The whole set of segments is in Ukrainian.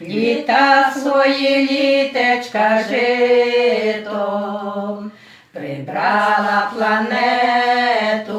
Літа свої літечка житом, прибрала планету,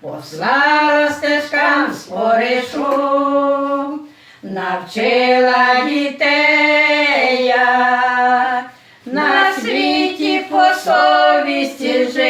послала стежкам споришу, навчила дітей, на світі по совісті жити.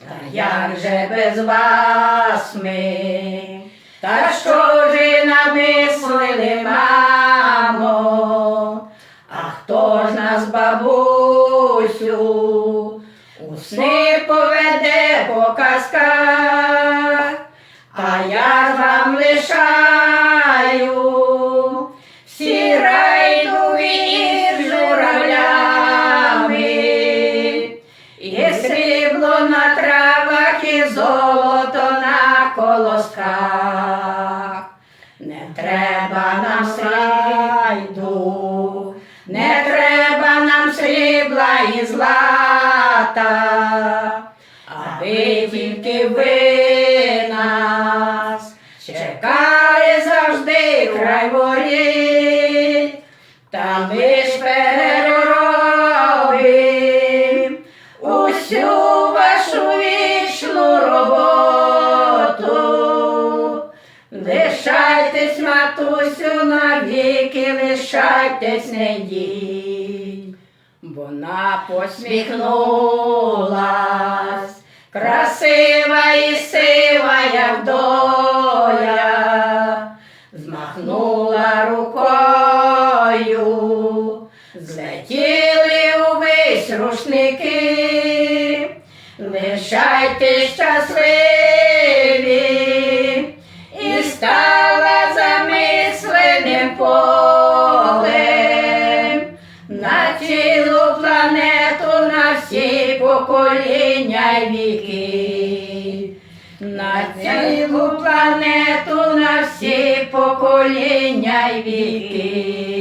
Та як же без вас ми? Та що ж намислили, мамо? А хто ж нас, бабусю, у сни поведе по казках, і срібло на травах, і золото на колосках. Не треба нам срайду, не треба нам срібла і злата, аби тільки ви нас чекали завжди край воріт, та ми матусю, навіки, лишайтесь, не йдіть. Вона посміхнулась, красива і сива, як доля, змахнула рукою, злетіли увесь рушники, лишайтесь щасливі полем на цілу планету, на всі покоління й віки. На цілу планету, на всі покоління й віки.